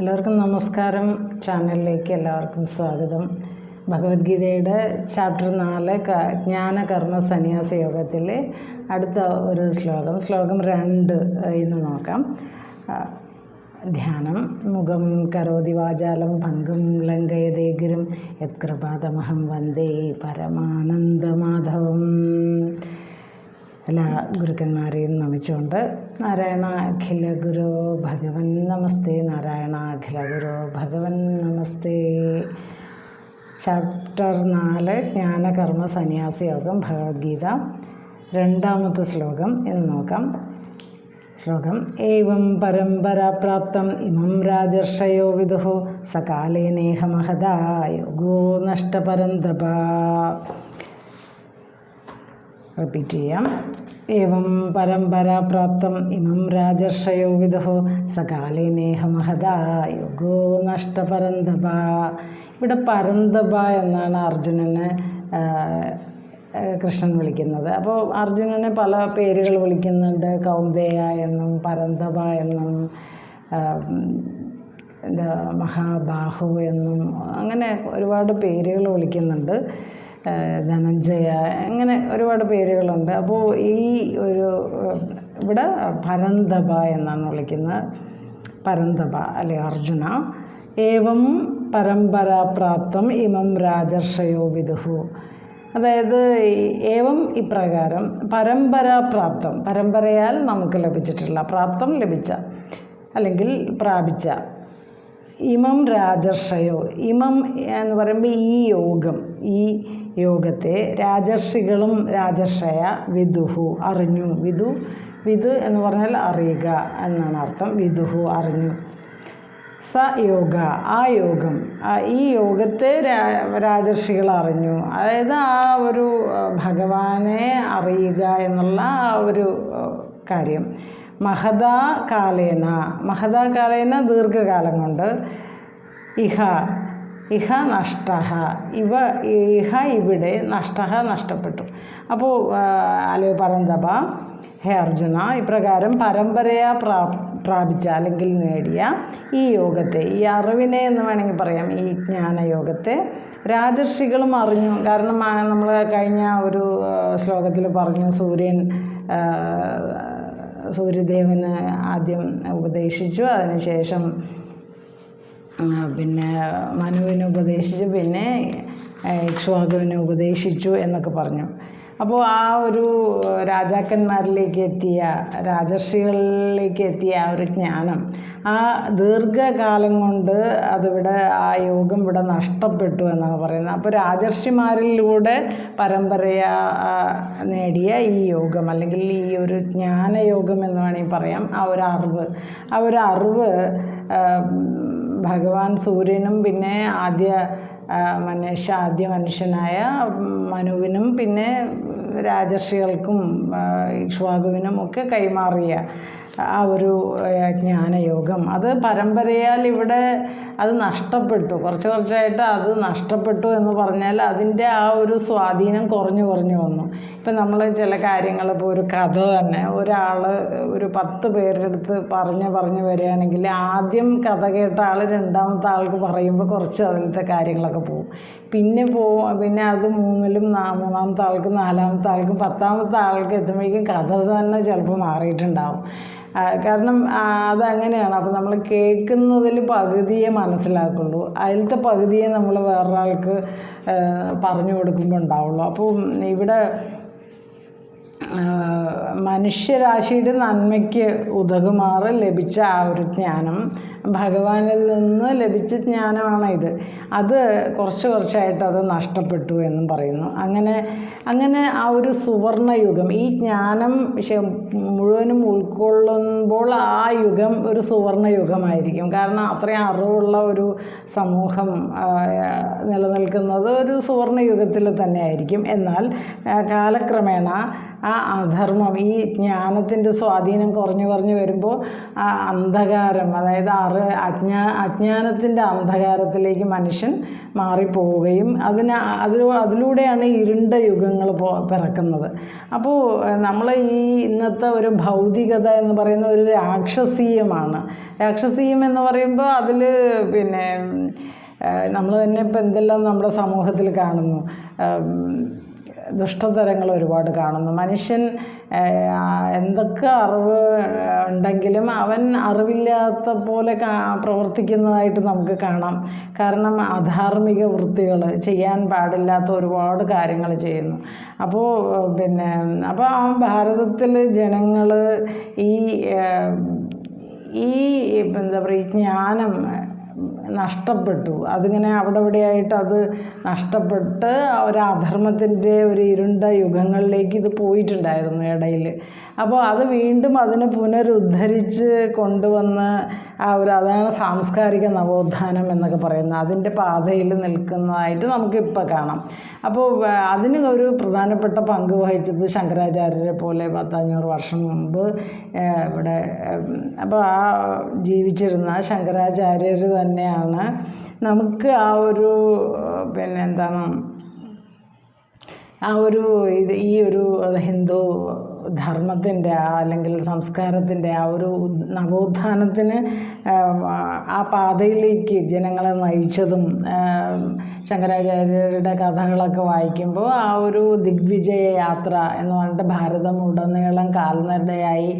എല്ലാവർക്കും നമസ്കാരം. ചാനലിലേക്ക് എല്ലാവർക്കും സ്വാഗതം. ഭഗവത്ഗീതയുടെ ചാപ്റ്റർ നാല് ക ജ്ഞാന കർമ്മ സന്യാസ യോഗത്തിലെ അടുത്ത ഒരു ശ്ലോകം ശ്ലോകം രണ്ട് ഇന്ന് നോക്കാം. ധ്യാനം മുഖം കരോതി വാചാലം ഭംഗം ലങ്കയതേ ഗിരും യത്കൃപാതമഹം വന്ദേ പരമാനന്ദമാധവം. എല്ലാ ഗുരുക്കന്മാരെയും നമിച്ചുകൊണ്ട് നാരായണ അഖില ഗുരു ഭഗവൻ നമസ്തേ നാരായണ അഖില ഗുരു ഭഗവൻ നമസ്തേ. ചാപ്റ്റർ നാല് ജ്ഞാനകർമ്മ സന്യാസയോഗം ഭഗവത്ഗീത. രണ്ടാമത്തെ ശ്ലോകം എന്ന് നോക്കാം. ശ്ലോകം ഏവം പരമ്പരാപ്രാപ്തം ഇമം രാജർഷയോ വിദുഹു സകാലേ മഹദാ യോഗോ നഷ്ടപരന്തപ. റിപ്പീറ്റ് ചെയ്യാം ഏവം പരമ്പരാപ്രാപ്തം ഇമം രാജർഷയോ വിദുഹു സകാലേ നേഹമഹദാ യുഗോ നഷ്ടപരന്തപ. ഇവിടെ പരന്തപ എന്നാണ് അർജുനനെ കൃഷ്ണൻ വിളിക്കുന്നത്. അപ്പോൾ അർജുനനെ പല പേരുകൾ വിളിക്കുന്നുണ്ട്. കൗന്ദേയ എന്നും പരന്തപ എന്നും എന്താ മഹാബാഹു എന്നും അങ്ങനെ ഒരുപാട് പേരുകൾ വിളിക്കുന്നുണ്ട്. ധനഞ്ജയ അങ്ങനെ ഒരുപാട് പേരുകളുണ്ട്. അപ്പോൾ ഈ ഒരു ഇവിടെ പരന്തപ എന്നാണ് വിളിക്കുന്നത്. പരന്തപ അല്ലെ അർജുന. ഏവം പരമ്പരാപ്രാപ്തം ഇമം രാജർഷയോ വിദുഹു. അതായത് ഏവം ഇപ്രകാരം പരമ്പരാപ്രാപ്തം പരമ്പരയാൽ നമുക്ക് ലഭിച്ചിട്ടുള്ള പ്രാപ്തം ലഭിച്ച അല്ലെങ്കിൽ പ്രാപിച്ച ഇമം രാജർഷയോ ഇമം എന്ന് പറയുമ്പോൾ ഈ യോഗം ഈ യോഗത്തെ രാജർഷികളും രാജർഷയ വിദുഹു അറിഞ്ഞു. വിദു വിദു എന്ന് പറഞ്ഞാൽ അറിയുക എന്നാണ് അർത്ഥം. വിദുഹു അറിഞ്ഞു. സ യോഗ ആ യോഗം ഈ യോഗത്തെ രാജർഷികൾ അറിഞ്ഞു. അതായത് ആ ഒരു ഭഗവാനെ അറിയുക എന്നുള്ള ആ ഒരു കാര്യം. മഹദാ കാലേന മഹദാ കാലേന ദീർഘകാലം കൊണ്ട് ഇഹ ഇഹ നഷ്ട ഇവ ഇഹ ഇവിടെ നഷ്ട നഷ്ടപ്പെട്ടു. അപ്പോൾ അല്ലെ പരന്തപ ഹേ അർജുന ഇപ്രകാരം പരമ്പരയാ പ്രാ പ്രാപിച്ച അല്ലെങ്കിൽ നേടിയ ഈ യോഗത്തെ ഈ അറിവിനെ എന്ന് വേണമെങ്കിൽ പറയാം ഈ ജ്ഞാനയോഗത്തെ രാജർഷികളും അറിഞ്ഞു. കാരണം നമ്മൾ കഴിഞ്ഞ ഒരു ശ്ലോകത്തിൽ പറഞ്ഞു സൂര്യൻ സൂര്യദേവന് ആദ്യം ഉപദേശിച്ചു. അതിനുശേഷം പിന്നെ മനുവിനെ ഉപദേശിച്ചു പിന്നെ ഇക്ഷുവാകുവിനെ ഉപദേശിച്ചു എന്നൊക്കെ പറഞ്ഞു. അപ്പോൾ ആ ഒരു രാജാക്കന്മാരിലേക്ക് എത്തിയ രാജർഷികളിലേക്ക് എത്തിയ ആ ഒരു ജ്ഞാനം ആ ദീർഘകാലം കൊണ്ട് അതിവിടെ ആ യോഗം ഇവിടെ നഷ്ടപ്പെട്ടു എന്നാണ് പറയുന്നത്. അപ്പോൾ രാജർഷിമാരിലൂടെ പരമ്പരയ നേടിയ ഈ യോഗം അല്ലെങ്കിൽ ഈ ഒരു ജ്ഞാനയോഗം എന്ന് വേണമെങ്കിൽ പറയാം ആ ഒരു അറിവ്. ആ ഒരു അറിവ് ഭഗവാൻ സൂര്യനും പിന്നെ ആദ്യ മനുഷ്യ ആദ്യ മനുഷ്യനായ മനുവിനും പിന്നെ രാജർഷികൾക്കും ഇക്ഷ്വാകുവിനും ഒക്കെ കൈമാറിയ ആ ഒരു ജ്ഞാനയോഗം. അത് പരമ്പരയാൽ ഇവിടെ അത് നഷ്ടപ്പെട്ടു. കുറച്ച് കുറച്ചായിട്ട് അത് നഷ്ടപ്പെട്ടു എന്ന് പറഞ്ഞാൽ അതിന്റെ ആ ഒരു സ്വാധീനം കുറഞ്ഞു കുറഞ്ഞു വന്നു. ഇപ്പം നമ്മൾ ചില കാര്യങ്ങൾ ഇപ്പോൾ ഒരു കഥ തന്നെ ഒരാൾ ഒരു പത്ത് പേരുടെ അടുത്ത് പറഞ്ഞ് പറഞ്ഞ് വരികയാണെങ്കിൽ ആദ്യം കഥ കേട്ട ആൾ രണ്ടാമത്തെ ആൾക്ക് പറയുമ്പോൾ കുറച്ച് അതിലത്തെ കാര്യങ്ങളൊക്കെ പോകും. പിന്നെ പോ പിന്നെ അത് മൂന്നിലും നാ- മൂന്നാമത്തെ ആൾക്കും നാലാമത്തെ ആൾക്കും പത്താമത്തെ ആൾക്ക് എത്തുമ്പോഴേക്കും കഥ തന്നെ ചിലപ്പോൾ മാറിയിട്ടുണ്ടാവും. കാരണം അതങ്ങനെയാണ്. അപ്പോൾ നമ്മൾ കേൾക്കുന്നതിൽ പകുതിയെ മനസ്സിലാക്കുള്ളൂ. അതിലത്തെ പകുതിയെ നമ്മൾ വേറൊരാൾക്ക് പറഞ്ഞു കൊടുക്കുമ്പോൾ ഉണ്ടാവുള്ളൂ. അപ്പോൾ ഇവിടെ മനുഷ്യരാശിയുടെ നന്മയ്ക്ക് ഉതകുമാറ് ലഭിച്ച ആ ഒരു ജ്ഞാനം. ഭഗവാനിൽ നിന്ന് ലഭിച്ച ജ്ഞാനമാണ് ഇത്. അത് കുറച്ച് കുറച്ചായിട്ട് അത് നഷ്ടപ്പെട്ടു എന്നും പറയുന്നു. അങ്ങനെ അങ്ങനെ ആ ഒരു സുവർണയുഗം ഈ ജ്ഞാനം മുഴുവനും ഉൾക്കൊള്ളുമ്പോൾ ആ യുഗം ഒരു സുവർണയുഗമായിരിക്കും. കാരണം അത്രയും അറിവുള്ള ഒരു സമൂഹം നിലനിൽക്കുന്നത് ഒരു സുവർണയുഗത്തിൽ തന്നെയായിരിക്കും. എന്നാൽ കാലക്രമേണ ആ അധർമ്മം ഈ ജ്ഞാനത്തിന്റെ സ്വാധീനം കുറഞ്ഞു കുറഞ്ഞു വരുമ്പോൾ ആ അന്ധകാരം അതായത് അറ് അജ്ഞാ അജ്ഞാനത്തിന്റെ അന്ധകാരത്തിലേക്ക് മനുഷ്യൻ മാറിപ്പോവുകയും അതിന് അതിൽ അതിലൂടെയാണ് ഇരുണ്ട യുഗങ്ങൾ പോ പിറക്കുന്നത്. അപ്പോൾ നമ്മൾ ഈ ഇന്നത്തെ ഒരു ഭൗതികത എന്ന് പറയുന്ന ഒരു രാക്ഷസീയമാണ്. രാക്ഷസീയം എന്ന് പറയുമ്പോൾ അതിൽ പിന്നെ നമ്മൾ തന്നെ ഇപ്പം എന്തെല്ലാം നമ്മുടെ സമൂഹത്തിൽ കാണുന്നു. ദുഷ്ടതരങ്ങൾ ഒരുപാട് കാണുന്നു. മനുഷ്യൻ എന്തൊക്കെ അറിവ് ഉണ്ടെങ്കിലും അവൻ അറിവില്ലാത്ത പോലെ പ്രവർത്തിക്കുന്നതായിട്ട് നമുക്ക് കാണാം. കാരണം അധാർമിക വൃത്തികൾ ചെയ്യാൻ പാടില്ലാത്ത ഒരുപാട് കാര്യങ്ങൾ ചെയ്യുന്നു. അപ്പോൾ പിന്നെ അപ്പോൾ ഭാരതത്തിൽ ജനങ്ങൾ ഈ ഈ എന്താ പറയുക ജ്ഞാനം നഷ്ടപ്പെട്ടു. അതിങ്ങനെ അവിടെ ഇവിടെയായിട്ട് അത് നഷ്ടപ്പെട്ട് ഒരു അധർമ്മത്തിന്റെ ഒരു ഇരുണ്ട യുഗങ്ങളിലേക്ക് ഇത് പോയിട്ടുണ്ടായിരുന്നു ഇടയിൽ അപ്പോൾ അത് വീണ്ടും അതിനെ പുനരുദ്ധരിച്ച് കൊണ്ടുവന്ന് ആ ഒരു അതാണ് സാംസ്കാരിക നവോത്ഥാനം എന്നൊക്കെ പറയുന്നത്. അതിന്റെ പാതയിൽ നിൽക്കുന്നതായിട്ട് നമുക്കിപ്പോൾ കാണാം. അപ്പോൾ അതിന് ഒരു പ്രധാനപ്പെട്ട പങ്ക് വഹിച്ചത് ശങ്കരാചാര്യരെ പോലെ പത്തഞ്ഞൂറ് വർഷം മുമ്പ് ഇവിടെ അപ്പോൾ ആ ജീവിച്ചിരുന്ന ശങ്കരാചാര്യർ തന്നെയാണ് നമുക്ക് ആ ഒരു പിന്നെ എന്താണ്? ആ ഒരു ഇത് ഈ ഒരു ഹിന്ദു ധർമ്മത്തിന്റെ ആ അല്ലെങ്കിൽ സംസ്കാരത്തിന്റെ ആ ഒരു നവോത്ഥാനത്തിന് ആ പാതയിലേക്ക് ജനങ്ങളെ നയിച്ചതും ശങ്കരാചാര്യരുടെ കഥകളൊക്കെ വായിക്കുമ്പോൾ ആ ഒരു ദിഗ്വിജയ യാത്ര എന്ന് പറഞ്ഞിട്ട് ഭാരതം ഉടനീളം കാൽനടയായി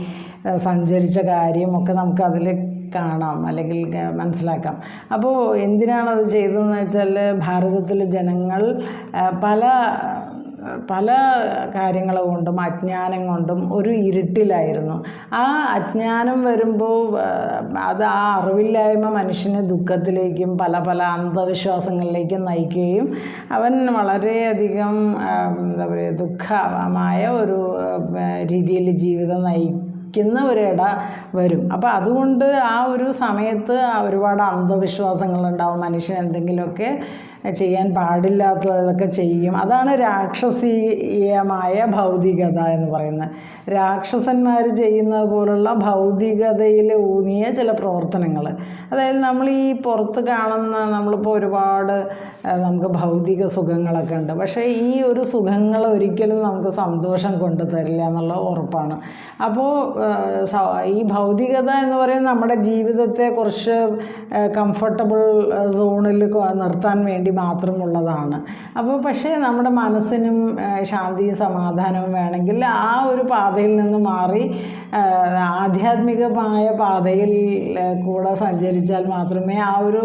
സഞ്ചരിച്ച കാര്യമൊക്കെ നമുക്കതിൽ കാണാം അല്ലെങ്കിൽ മനസ്സിലാക്കാം. അപ്പോൾ എന്തിനാണത് ചെയ്തതെന്ന് വെച്ചാൽ ഭാരതത്തിലെ ജനങ്ങൾ പല പല കാര്യങ്ങൾ കൊണ്ടും അജ്ഞാനം കൊണ്ടും ഒരു ഇരുട്ടിലായിരുന്നു. ആ അജ്ഞാനം വരുമ്പോൾ അത് ആ അറിവില്ലായ്മ മനുഷ്യനെ ദുഃഖത്തിലേക്കും പല പല അന്ധവിശ്വാസങ്ങളിലേക്കും നയിക്കുകയും അവൻ വളരെയധികം എന്താ പറയുക ദുഃഖമായ ഒരു രീതിയിൽ ജീവിതം നയിക്കും ക്കുന്ന ഒരിട വരും. അപ്പോൾ അതുകൊണ്ട് ആ ഒരു സമയത്ത് ഒരുപാട് അന്ധവിശ്വാസങ്ങളുണ്ടാവും. മനുഷ്യൻ എന്തെങ്കിലുമൊക്കെ ചെയ്യാൻ പാടില്ലാത്തതൊക്കെ ചെയ്യും. അതാണ് രാക്ഷസീയമായ ഭൗതികത എന്ന് പറയുന്നത്. രാക്ഷസന്മാർ ചെയ്യുന്നത് പോലുള്ള ഭൗതികതയിൽ ഊന്നിയ ചില പ്രവർത്തനങ്ങൾ അതായത് നമ്മൾ ഈ പുറത്ത് കാണുന്ന നമ്മളിപ്പോൾ ഒരുപാട് നമുക്ക് ഭൗതിക സുഖങ്ങളൊക്കെ ഉണ്ട്. പക്ഷേ ഈ ഒരു സുഖങ്ങൾ ഒരിക്കലും നമുക്ക് സന്തോഷം കൊണ്ടു തരില്ല എന്നുള്ള ഉറപ്പാണ്. അപ്പോൾ ഈ ഭൗതികത എന്ന് പറയുന്നത് നമ്മുടെ ജീവിതത്തെ കുറച്ച് കംഫർട്ടബിൾ സോണിൽ നിർത്താൻ വേണ്ടി മാത്രമുള്ളതാണ്. അപ്പോൾ പക്ഷേ നമ്മുടെ മനസ്സിനും ശാന്തിയും സമാധാനവും വേണമെങ്കിൽ ആ ഒരു പാതയിൽ നിന്ന് മാറി ആധ്യാത്മികമായ പാതയിൽ കൂടെ സഞ്ചരിച്ചാൽ മാത്രമേ ആ ഒരു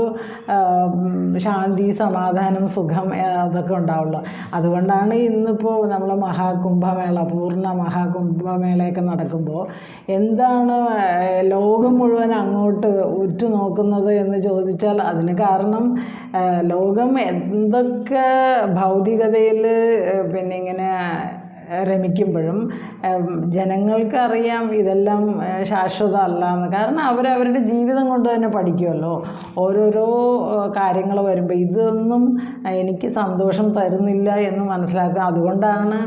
ശാന്തി സമാധാനം സുഖം അതൊക്കെ ഉണ്ടാവുള്ളൂ. അതുകൊണ്ടാണ് ഇന്നിപ്പോൾ നമ്മൾ മഹാകുംഭമേള പൂർണ മഹാകുംഭമേളയൊക്കെ നടക്കുമ്പോൾ എന്താണ് ലോകം മുഴുവൻ അങ്ങോട്ട് ഉറ്റുനോക്കുന്നത് എന്ന് ചോദിച്ചാൽ അതിന് കാരണം ലോകം എന്തൊക്കെ ഭൗതികതയിൽ പിന്നെ ഇങ്ങനെ രമിക്കുമ്പോഴും ജനങ്ങൾക്കറിയാം ഇതെല്ലാം ശാശ്വതമല്ല എന്ന് കാരണം അവരവരുടെ ജീവിതം കൊണ്ട് തന്നെ പഠിക്കുമല്ലോ ഓരോരോ കാര്യങ്ങൾ വരുമ്പോൾ ഇതൊന്നും എനിക്ക് സന്തോഷം തരുന്നില്ല എന്ന് മനസ്സിലാക്കുക. അതുകൊണ്ടാണ്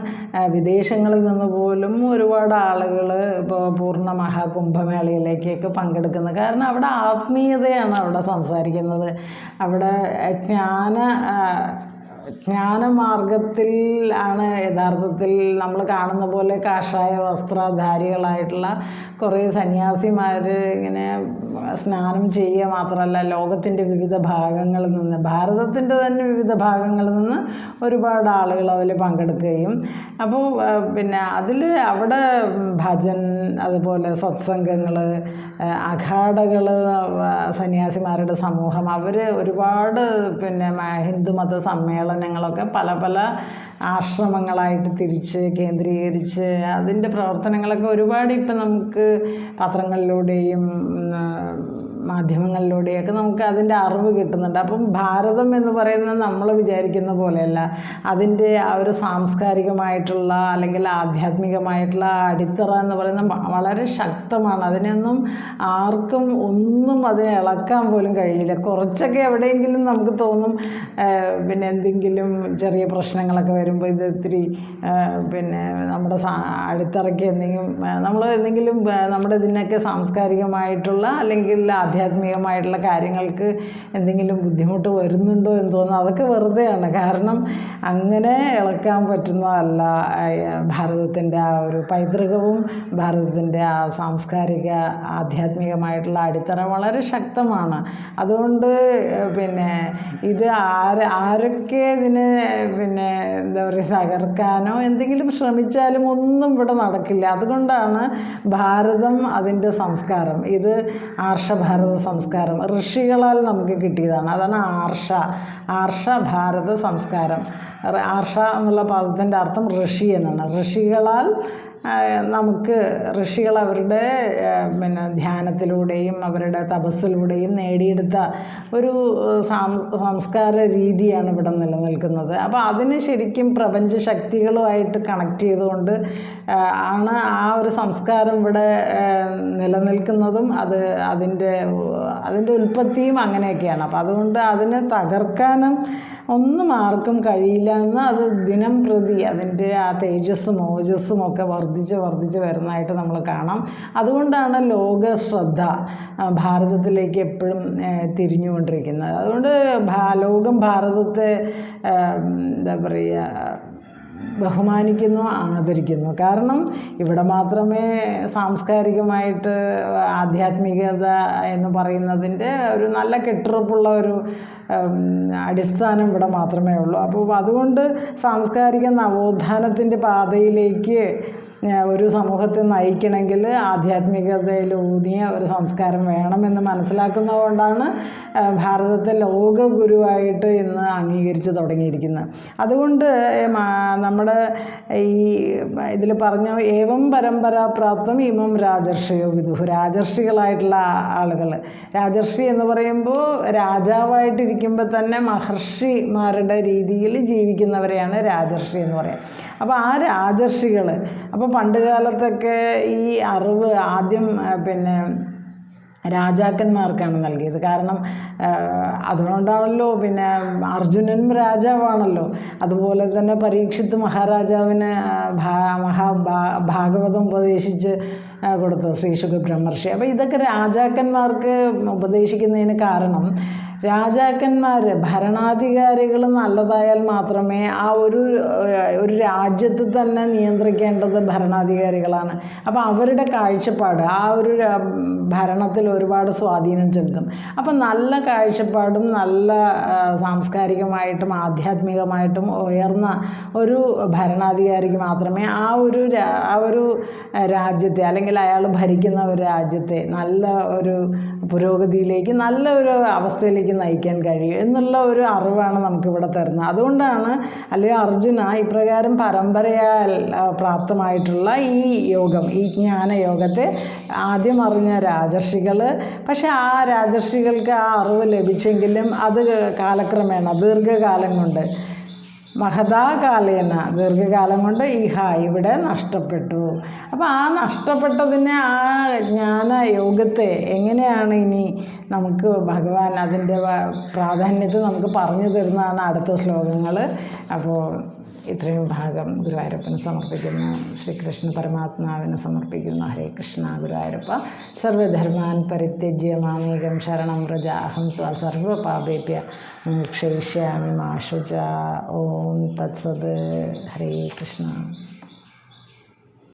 വിദേശങ്ങളിൽ നിന്ന് പോലും ഒരുപാട് ആളുകൾ ഇപ്പോൾ പൂർണ മഹാകുംഭമേളയിലേക്കൊക്കെ പങ്കെടുക്കുന്നത്. കാരണം അവിടെ ആത്മീയതയാണ് അവിടെ സംസാരിക്കുന്നത്. അവിടെ ജ്ഞാന ജ്ഞാനമാർഗത്തിൽ ആണ് യഥാർത്ഥത്തിൽ നമ്മൾ കാണുന്ന പോലെ കാഷായ വസ്ത്രധാരികളായിട്ടുള്ള കുറേ സന്യാസിമാർ ഇങ്ങനെ സ്നാനം ചെയ്യുക മാത്രമല്ല ലോകത്തിന്റെ വിവിധ ഭാഗങ്ങളിൽ നിന്ന് ഭാരതത്തിന്റെ തന്നെ വിവിധ ഭാഗങ്ങളിൽ നിന്ന് ഒരുപാട് ആളുകൾ അതിൽ പങ്കെടുക്കുകയും അപ്പോൾ പിന്നെ അതിൽ അവിടെ ഭജൻ അതുപോലെ സത്സംഗങ്ങൾ അഖാഡകൾ സന്യാസിമാരുടെ സമൂഹം അവർ ഒരുപാട് പിന്നെ ഹിന്ദുമത സമ്മേളനങ്ങളൊക്കെ പല പല ആശ്രമങ്ങളായിട്ട് തിരിച്ച് കേന്ദ്രീകരിച്ച് അതിന്റെ പ്രവർത്തനങ്ങളൊക്കെ ഒരുപാട് ഇപ്പം നമുക്ക് പത്രങ്ങളിലൂടെയും മാധ്യമങ്ങളിലൂടെയൊക്കെ നമുക്ക് അതിന്റെ അറിവ് കിട്ടുന്നുണ്ട്. അപ്പം ഭാരതം എന്ന് പറയുന്നത് നമ്മൾ വിചാരിക്കുന്ന പോലെയല്ല. അതിന്റെ ആ ഒരു സാംസ്കാരികമായിട്ടുള്ള അല്ലെങ്കിൽ ആധ്യാത്മികമായിട്ടുള്ള അടിത്തറ എന്ന് പറയുന്നത് വളരെ ശക്തമാണ്. അതിനൊന്നും ആർക്കും ഒന്നും അതിനെ ഇളക്കാൻ പോലും കഴിയില്ല. കുറച്ചൊക്കെ എവിടെയെങ്കിലും നമുക്ക് തോന്നും പിന്നെ എന്തെങ്കിലും ചെറിയ പ്രശ്നങ്ങളൊക്കെ വരുമ്പോൾ ഇത് ഇത്തിരി പിന്നെ നമ്മുടെ അടിത്തറയ്ക്ക് എന്തെങ്കിലും നമ്മൾ എന്തെങ്കിലും നമ്മുടെ ഇതിനൊക്കെ സാംസ്കാരികമായിട്ടുള്ള അല്ലെങ്കിൽ ആധ്യാത്മികമായിട്ടുള്ള കാര്യങ്ങൾക്ക് എന്തെങ്കിലും ബുദ്ധിമുട്ട് വരുന്നുണ്ടോ എന്ന് തോന്നുന്നു. അതൊക്കെ വെറുതെയാണ്. കാരണം അങ്ങനെ ഇളക്കാൻ പറ്റുന്നതല്ല ഭാരതത്തിന്റെ ആ ഒരു പൈതൃകവും ഭാരതത്തിന്റെ ആ സാംസ്കാരിക ആധ്യാത്മികമായിട്ടുള്ള അടിത്തറ വളരെ ശക്തമാണ്. അതുകൊണ്ട് പിന്നെ ഇത് ആര് ആരൊക്കെ ഇതിനെ പിന്നെ എന്താ പറയുക തകർക്കാനോ എന്തെങ്കിലും ശ്രമിച്ചാലും ഒന്നും ഇവിടെ നടക്കില്ല. അതുകൊണ്ടാണ് ഭാരതം അതിന്റെ സംസ്കാരം. ഇത് ആർഷഭാരത സംസ്കാരം. ഋഷികളാൽ നമുക്ക് കിട്ടിയതാണ്. അതാണ് ആർഷ. ആർഷ ഭാരത സംസ്കാരം. ആർഷ എന്നുള്ള പദത്തിന്റെ അർത്ഥം ഋഷി എന്നാണ്. ഋഷികളാൽ നമുക്ക് ഋഷികൾ അവരുടെ പിന്നെ ധ്യാനത്തിലൂടെയും അവരുടെ തപസ്സിലൂടെയും നേടിയെടുത്ത ഒരു സംസ്കാര രീതിയാണ് ഇവിടെ നിലനിൽക്കുന്നത്. അപ്പോൾ അതിന് ശരിക്കും പ്രപഞ്ച ശക്തികളുമായിട്ട് കണക്ട് ചെയ്തുകൊണ്ട് ആണ് ആ ഒരു സംസ്കാരം ഇവിടെ നിലനിൽക്കുന്നതും അത് അതിന്റെ അതിന്റെ ഉൽപ്പത്തിയും അങ്ങനെയൊക്കെയാണ്. അപ്പോൾ അതുകൊണ്ട് അതിനെ തകർക്കാനും ഒന്നും ആർക്കും കഴിയില്ല എന്ന് അത് ദിനം പ്രതി അതിന്റെ ആ തേജസ്സും ഓജസ്സും ഒക്കെ വർദ്ധിച്ച് വർദ്ധിച്ച് വരുന്നതായിട്ട് നമ്മൾ കാണാം. അതുകൊണ്ടാണ് ലോക ശ്രദ്ധ ഭാരതത്തിലേക്ക് എപ്പോഴും തിരിഞ്ഞുകൊണ്ടിരിക്കുന്നത്. അതുകൊണ്ട് ലോകം ഭാരതത്തെ എന്താ പറയുക ബഹുമാനിക്കുന്നു ആദരിക്കുന്നു. കാരണം ഇവിടെ മാത്രമേ സാംസ്കാരികമായിട്ട് ആധ്യാത്മികത എന്ന് പറയുന്നതിന്റെ ഒരു നല്ല കെട്ടുറപ്പുള്ള ഒരു അടിസ്ഥാനം ഇവിടെ മാത്രമേ ഉള്ളൂ. അപ്പോൾ അതുകൊണ്ട് സാംസ്കാരിക നവോത്ഥാനത്തിന്റെ പാതയിലേക്ക് ഒരു സമൂഹത്തെ നയിക്കണമെങ്കിൽ ആധ്യാത്മികതയിൽ ഊന്നിയ ഒരു സംസ്കാരം വേണമെന്ന് മനസ്സിലാക്കുന്നതുകൊണ്ടാണ് ഭാരതത്തെ ലോക ഗുരുവായിട്ട് ഇന്ന് അംഗീകരിച്ച് തുടങ്ങിയിരിക്കുന്നത്. അതുകൊണ്ട് നമ്മുടെ ഈ ഇതിൽ പറഞ്ഞ ഏവം പരമ്പരാപ്രാപ്തം ഇമം രാജർഷിയോ വിദുഹു. രാജർഷികളായിട്ടുള്ള ആളുകൾ. രാജർഷി എന്ന് പറയുമ്പോൾ രാജാവായിട്ടിരിക്കുമ്പോൾ തന്നെ മഹർഷിമാരുടെ രീതിയിൽ ജീവിക്കുന്നവരെയാണ് രാജർഷി എന്ന് പറയുക. അപ്പോൾ ആ രാജർഷികൾ അപ്പോൾ പണ്ട് കാലത്തൊക്കെ ഈ അറിവ് ആദ്യം പിന്നെ രാജാക്കന്മാർക്കാണ് നൽകിയത്. കാരണം അതുകൊണ്ടാണല്ലോ പിന്നെ അർജുനനും രാജാവാണല്ലോ. അതുപോലെ തന്നെ പരീക്ഷിത്ത് മഹാരാജാവിന് മഹാ ഭാഗവതം ഉപദേശിച്ച് കൊടുത്തത് ശ്രീ ശുഖ ബ്രഹ്മർഷി അപ്പോൾ ഇതൊക്കെ രാജാക്കന്മാർക്ക് ഉപദേശിക്കുന്നതിന് കാരണം രാജാക്കന്മാർ ഭരണാധികാരികൾ നല്ലതായാൽ മാത്രമേ ആ ഒരു ഒരു രാജ്യത്ത് തന്നെ നിയന്ത്രിക്കേണ്ടത് ഭരണാധികാരികളാണ്. അപ്പോൾ അവരുടെ കാഴ്ചപ്പാട് ആ ഒരു ഭരണത്തിൽ ഒരുപാട് സ്വാധീനം ചെലുത്തും. അപ്പം നല്ല കാഴ്ചപ്പാടും നല്ല സാംസ്കാരികമായിട്ടും ആധ്യാത്മികമായിട്ടും ഉയർന്ന ഒരു ഭരണാധികാരിക്ക് മാത്രമേ ആ ഒരു ആ ഒരു രാജ്യത്തെ അല്ലെങ്കിൽ അയാൾ ഭരിക്കുന്ന ഒരു രാജ്യത്തെ നല്ല ഒരു പുരോഗതിയിലേക്ക് നല്ല ഒരു അവസ്ഥയിലേക്ക് നയിക്കാൻ കഴിയും എന്നുള്ള ഒരു അറിവാണ് നമുക്കിവിടെ തരുന്നത്. അതുകൊണ്ടാണ് അല്ലെങ്കിൽ അർജുന ഇപ്രകാരം പരമ്പരയാൽ പ്രാപ്തമായിട്ടുള്ള ഈ യോഗം ഈ ജ്ഞാനയോഗത്തെ ആദ്യം അറിഞ്ഞ രാജർഷികൾ പക്ഷെ ആ രാജർഷികൾക്ക് ആ അറിവ് ലഭിച്ചെങ്കിലും അത് കാലക്രമേണ ദീർഘകാലം കൊണ്ട് മഹതാകാലേന ദീർഘകാലം കൊണ്ട് ഇഹ ഇവിടെ നഷ്ടപ്പെട്ടു. അപ്പോൾ ആ നഷ്ടപ്പെട്ടതിനെ ആ ജ്ഞാന യോഗത്തെ എങ്ങനെയാണ് ഇനി നമുക്ക് ഭഗവാൻ അതിന്റെ പ്രാധാന്യത്തെ നമുക്ക് പറഞ്ഞു തരുന്നതാണ് അടുത്ത ശ്ലോകങ്ങൾ അപ്പോൾ ഇത്രയും ഭാഗം ഗുരുവായൂരപ്പന് സമർപ്പിക്കുന്നു ശ്രീകൃഷ്ണ പരമാത്മാവിന് സമർപ്പിക്കുന്നു ഹരേ കൃഷ്ണ ഗുരുവായൂരപ്പ സർവധർമാൻ പരിത്യജ്യ മാമേകം ശരണം വ്രജ അഹം ത്വ സർവപാപേഭ്യ മോക്ഷയിഷ്യാമി മാശുച ഓം തത്സത് ഹരേ കൃഷ്ണ